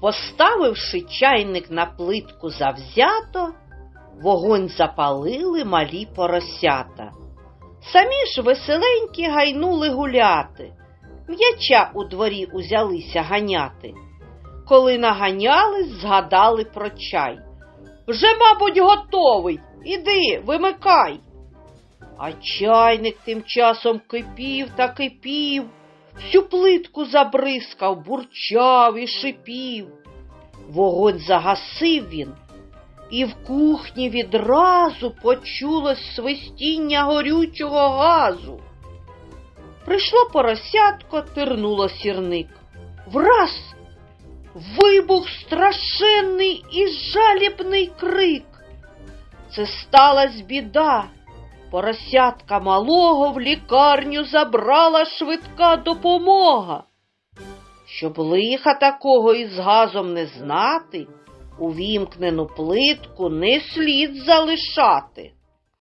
Поставивши чайник на плитку завзято, вогонь запалили малі поросята. Самі ж веселенькі гайнули гуляти, м'яча у дворі узялися ганяти. Коли наганялись, згадали про чай. Вже, мабуть, готовий. Іди, вимикай. А чайник тим часом кипів та кипів, всю плитку забризкав, бурчав і шипів. Вогонь загасив він, і в кухні відразу почулось свистіння горючого газу. Прийшло поросятко, тирнуло сірник. Враз вибух страшенний і жалібний крик. Це сталась біда. Поросятка малого в лікарню забрала швидка допомога. Щоб лиха такого із газом не знати, увімкнену плитку не слід залишати.